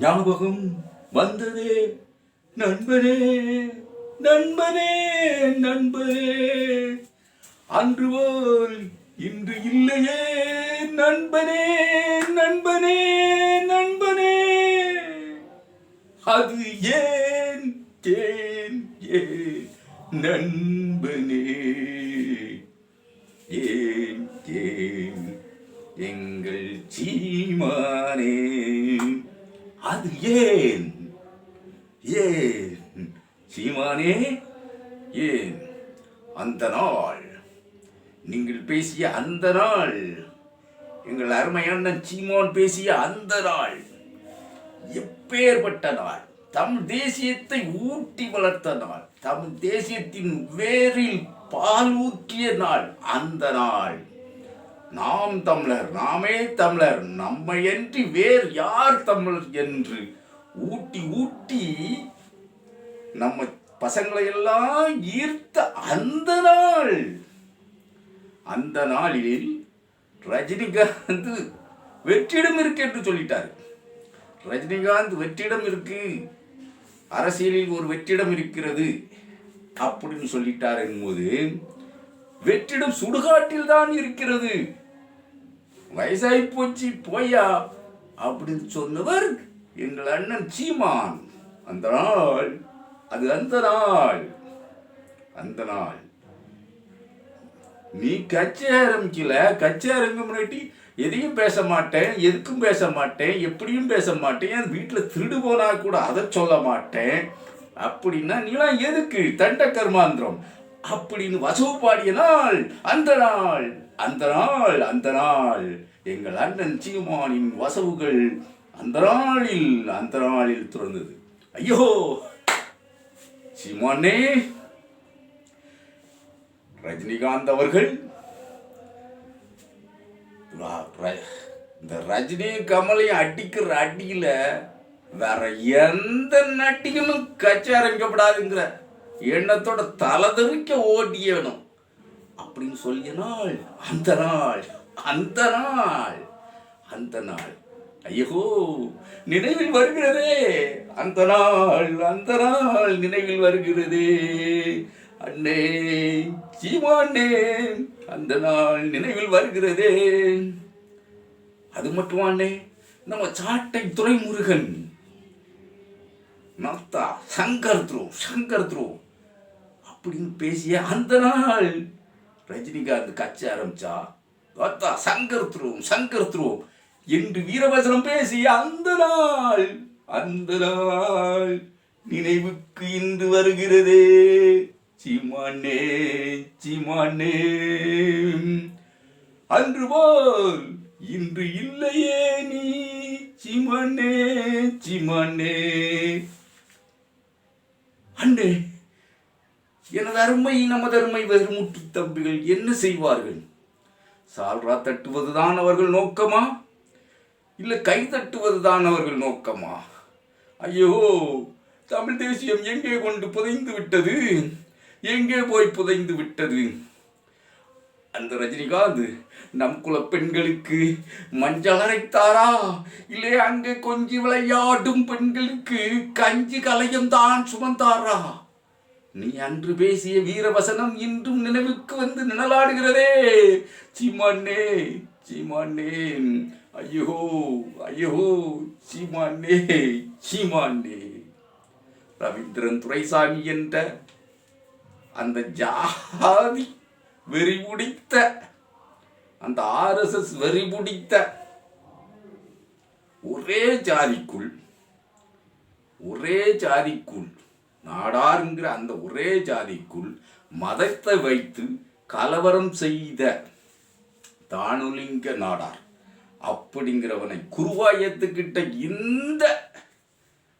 ஞாபகம் வந்ததே. நண்பனே நண்பனே நண்பனே. அன்று போல் இன்று இல்லையே. நண்பனே நண்பனே நண்பனே. அது ஏன் ஏன் ஏன் நண்பனே. ஏன் ஏன் எங்கள் சீமானே. அது ஏன்? ஏன்? சீமானே ஏன்? அந்த நாள். நீங்கள் பேசிய அந்த நாள். எங்கள் அருமையான சீமான் பேசிய அந்த நாள். எப்பேற்பட்ட நாள். தமிழ் தேசியத்தை ஊட்டி வளர்த்த நாள். தமிழ் தேசியத்தின் வேரில் பால் ஊற்றிய நாள். அந்த நாள். நாம் தமிழர் நாமே தமிழர் நம்மையன்றி வேறு யார் தமிழர் என்று ஊட்டி ஊட்டி நம்ம பசங்களை எல்லாம் ஈர்த்த அந்த நாள். அந்த நாளில் ரஜினிகாந்த் வெற்றிடம் இருக்கு என்று சொல்லிட்டார். ரஜினிகாந்த் வெற்றிடம் இருக்கு. அரசியலில் ஒரு வெற்றிடம் இருக்கிறது அப்படின்னு சொல்லிட்டார் என்பது வெற்றிடம் சுடுகாட்டில் தான் இருக்கிறது. வயசாகி போச்சு போயா அப்படின்னு சொன்னவர் எங்கள் அண்ணன் சீமான். அந்த நாள் அது அந்த நாள் அந்த நாள். நீ கட்சி ஆரம்பிக்கல கட்சி ஆரம்பிக்க முன்னாடி எதையும் பேச மாட்டேன் எதுக்கும் பேச மாட்டேன் எப்படியும் பேச மாட்டேன் என் வீட்டில் திருடு போனா கூட அதை சொல்ல மாட்டேன். அப்படின்னா நீலாம் எதுக்கு தண்ட கர்மாந்திரம்? அப்படின்னு வசவு பாடிய நாள் அந்த நாள் அந்த நாள் அந்த நாள் எங்கள் அண்ணன் சீமானின் வசவுகள் அந்த நாளில் அந்த நாளில் துறந்தது. ஐயோ! சீமானே! ரஜினிகாந்த் அவர்கள் இந்த ரஜினி கமலையும் அடிக்கிற அடியில வேற எந்த நட்டிகளும் கட்சி எண்ணத்தோட தலை தெறிக்க ஓடியணும் அப்படின்னு சொல்லிய நாள் அந்த நாள் அந்த நாள் அந்த நாள். ஐயோ நினைவில் வருகிறதே. அந்த நாள் அந்த நாள் நினைவில் வருகிறதே. அண்ணே சீமானே அந்த நாள் நினைவில் வருகிறதே. அது மட்டுமா அண்ணே? நம்ம சாட்டை துரைமுருகன் நத்தா சங்கர் துரு சங்கர் த்ரோ. அப்படின்னு பேசிய அந்த நாள். ரஜினிகாந்த் கட்சி ஆரம்பிச்சா பார்த்தா சங்கர் துருவம் சங்கர் துருவம் என்று வீரவசனம் பேசிய அந்த நாள். அந்த நாள் நினைவுக்கு இன்று வருகிறதே. சீமானே சீமானே. அன்று போல் இன்று இல்லையே நீ. சீமானே சீமானே. அண்ணே எனது அருமை நமதருமை வெறுமுற்று தம்பிகள் என்ன செய்வார்கள்? சால்ரா தட்டுவதுதான் அவர்கள் நோக்கமா? இல்லை கை தட்டுவதுதான் அவர்கள் நோக்கமா? ஐயோ தமிழ் தேசியம் எங்கே கொண்டு புதைந்து விட்டது? எங்கே போய் புதைந்து விட்டது? அந்த ரஜினிகாந்த் நம் குல பெண்களுக்கு மஞ்சள் அரைத்தாரா? இல்லை அங்கே கொஞ்சி விளையாடும் பெண்களுக்கு கஞ்சி கலையும் தான் சுமந்தாரா? நீ அன்று பேசிய வீரவசனம் இன்றும் நினைவுக்கு வந்து நிழலாடுகிறதே. சீமானே சீமானே. ஐயோ ஐயோ சீமானே சீமானே. ரவீந்திரன் துரைசாமி என்ற அந்த ஜாதி வெறி பிடித்த அந்த ஆர்எஸ்எஸ் வெறி பிடித்த ஒரே ஜாதிக்குள் ஒரே ஜாதிக்குள் நாடாருங்கிற அந்த ஒரே ஜாதிக்குள் மதத்தை வைத்து கலவரம் செய்த தானுலிங்க நாடார். அப்படிங்கிறவனை குருவாயத்துக்கிட்ட இந்த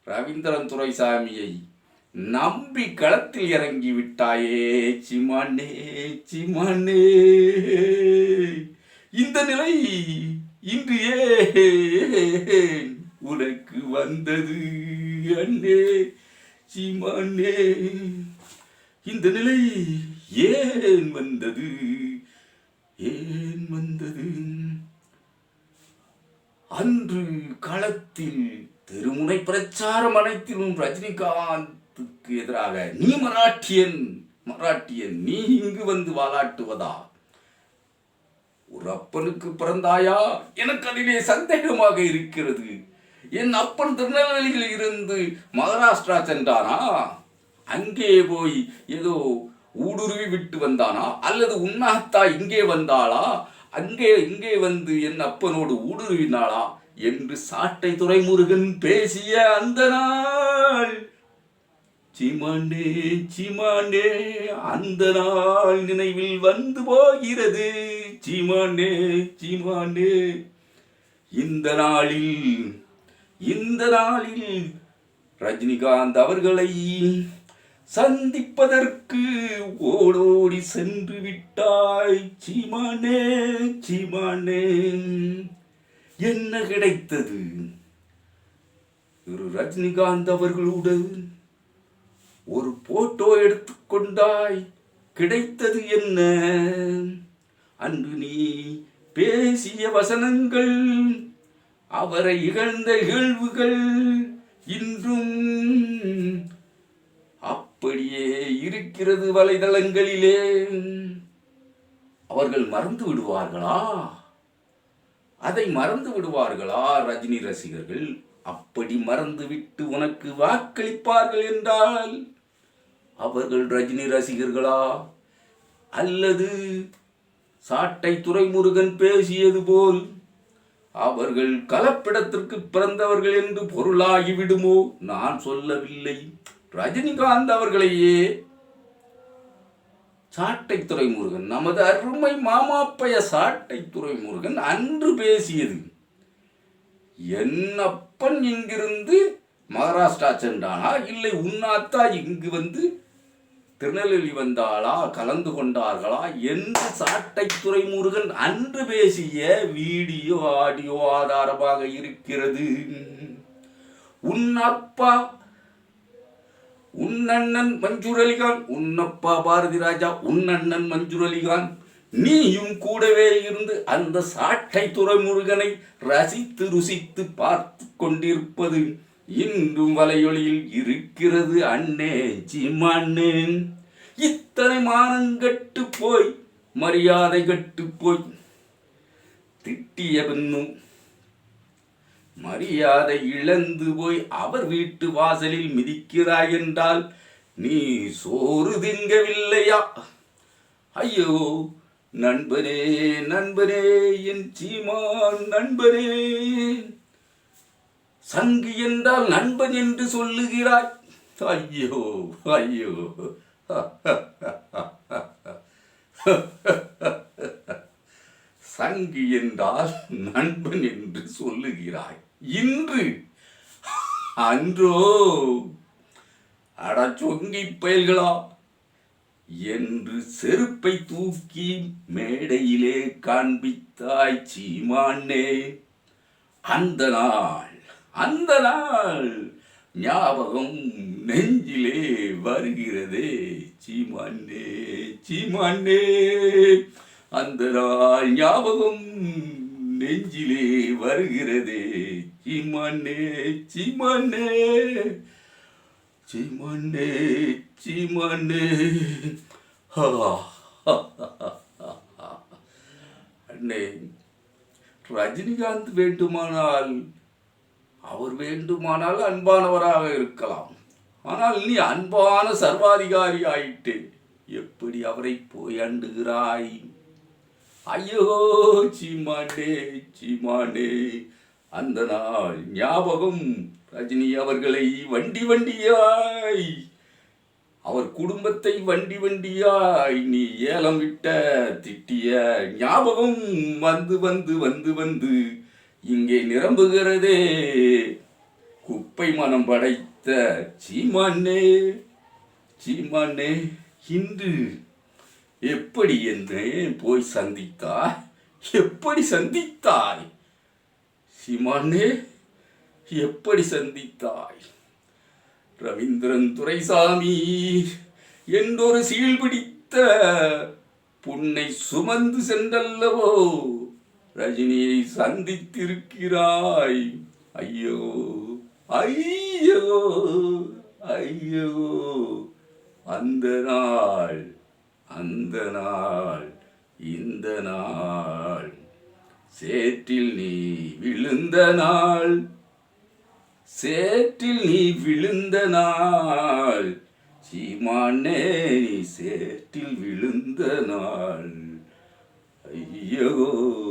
ரவீந்திரன் துரைசாமியை நம்பி களத்தில் இறங்கி விட்டாயே சிமானே சிமானே. இந்த நிலை இன்று ஏன் உனக்கு வந்தது அண்ணே? சீமானே இந்த நிலை ஏன் வந்தது? ஏன் வந்தது? அன்று களத்தில் திருமுனை பிரச்சாரம் அனைத்திலும் ரஜினிகாந்துக்கு எதிராக நீ மராட்டியன் மராட்டியன் நீ இங்கு வந்து வாலாட்டுவதா ஒரு அப்பனுக்கு பிறந்தாயா? எனக்கு அதிலே சந்தேகமாக இருக்கிறது. என் அப்பன் திருநெல்வேலியில் இருந்து மகாராஷ்டிரா சென்றானா? அங்கே போய் ஏதோ ஊடுருவி விட்டு வந்தானா? அல்லது உன்னாத்தா இங்கே வந்தாளா? அங்கே இங்கே வந்து என் அப்பனோடு ஊடுருவினாளா? என்று சாட்டை துறைமுருகன் பேசிய அந்த நாள். சிமாண்டே சிமாண்டே அந்த நாள் நினைவில் வந்து போகிறது. சிமாண்டே சிமாண்டே இந்த நாளில் இந்த நாளில் ரஜினிகாந்த் அவர்களை சந்திப்பதற்கு ஓடோடி சென்று விட்டாய். சீமானே சீமானே என்ன கிடைத்தது? திரு ரஜினிகாந்த் அவர்களுடன் ஒரு போட்டோ எடுத்துக்கொண்டாய் கிடைத்தது என்ன? அன்று நீ பேசிய வசனங்கள் அவரை இகழ்ந்த இகழ்வுகள் இன்றும் அப்படியே இருக்கிறது வலைதளங்களிலே. அவர்கள் மறந்து விடுவார்களா? அதை மறந்து விடுவார்களா ரஜினி ரசிகர்கள்? அப்படி மறந்துவிட்டு உனக்கு வாக்களிப்பார்கள் என்றால் அவர்கள் ரஜினி ரசிகர்களா? அல்லது சாட்டை துரைமுருகன் பேசியது போல் அவர்கள் கலப்பிடத்திற்கு பிறந்தவர்கள் என்று பொருளாகிவிடுமோ? நான் சொல்லவில்லை. ரஜினிகாந்த் அவர்களையே. சாட்டை துறைமுருகன் நமது அருமை மாமாப்பைய சாட்டை துறைமுருகன் அன்று பேசியது என்னப்பன் இங்கிருந்து? மகாராஷ்டிரா சென்றானா? இல்லை உன்னாத்தா இங்கு வந்து திருநெல்வேலி வந்தாளா? கலந்து கொண்டார்களா? என்று சாட்டை துறைமுருகன் அன்று பேசிய வீடியோ ஆடியோ ஆதாரமாக இருக்கிறது. உன் அப்பா உன் அண்ணன் மஞ்சூர் அலிகான் உன்னப்பா பாரதி ராஜா உன் அண்ணன் மஞ்சூர் அலிகான் நீயும் கூடவே இருந்து அந்த சாட்டை துறைமுருகனை ரசித்து ருசித்து பார்த்து கொண்டிருப்பது இன்றும் வலையொலியில் இருக்கிறது அண்ணே சீமாண்ணே இத்தனை மானங்கட்டு போய் மரியாதை கட்டு போய். திட்டிய பின்னும் மரியாதை இழந்து போய் அவர் வீட்டு வாசலில் மிதிக்கிறாய் என்றால் நீ சோறு திங்கவில்லையா? ஐயோ நண்பரே நண்பரே என் சீமான் நண்பரே சங்கு என்றால் நண்பன் என்று சொல்லுகிறாய். ஐயோ ஐயோ. சங்கு என்றால் நண்பன் என்று சொல்லுகிறாய். இன்று. அன்றோ. அட சொங்கி பயல்களா. என்று செருப்பை தூக்கி மேடையிலே காண்பித்தாய் சீமானே. அந்த நாள் அந்த நாள் ஞாபகம் நெஞ்சிலே வருகிறதே. சீமாண்டே சீமாண்டே அந்த நாள் ஞாபகம் நெஞ்சிலே வருகிறதே. சீமாண்டே சீமாண்டே சீமாண்டே சீமாண்டே அண்ணே ரஜினிகாந்த் வேண்டுமானால் அவர் வேண்டுமானால் அன்பானவராக இருக்கலாம். ஆனால் நீ அன்பான சர்வாதிகாரி ஆயிட்டு எப்படி அவரை போய் அண்டுகிறாய்? ஐயோ சீமாண்டே சீமாண்டே அந்த நாள் ஞாபகம். ரஜினி அவர்களை வண்டி வண்டியாய். அவர் குடும்பத்தை வண்டி வண்டியாய். நீ ஏலம் விட்ட திட்டிய ஞாபகம். வந்து வந்து வந்து வந்து இங்கே நிரம்புகிறதே. குப்பை மனம் படைத்த சீமானே சீமானே இன்று எப்படி என்னை போய் சந்தித்தாய்? எப்படி சந்தித்தாய்? சீமானே எப்படி சந்தித்தாய்? ரவீந்திரன் துரைசாமி என்றொரு சீல் பிடித்த புன்னை சுமந்து சென்றல்லவோ? ரஜினியை சந்தித்திருக்கிறாய். ஐயோ ஐயோ ஐயோ. அந்த நாள் அந்த நாள் இந்த நாள். சேற்றில் நீ விழுந்த நாள். சேற்றில் நீ விழுந்த நாள். சீமானே நீ சேற்றில் விழுந்த நாள். ஐயோ.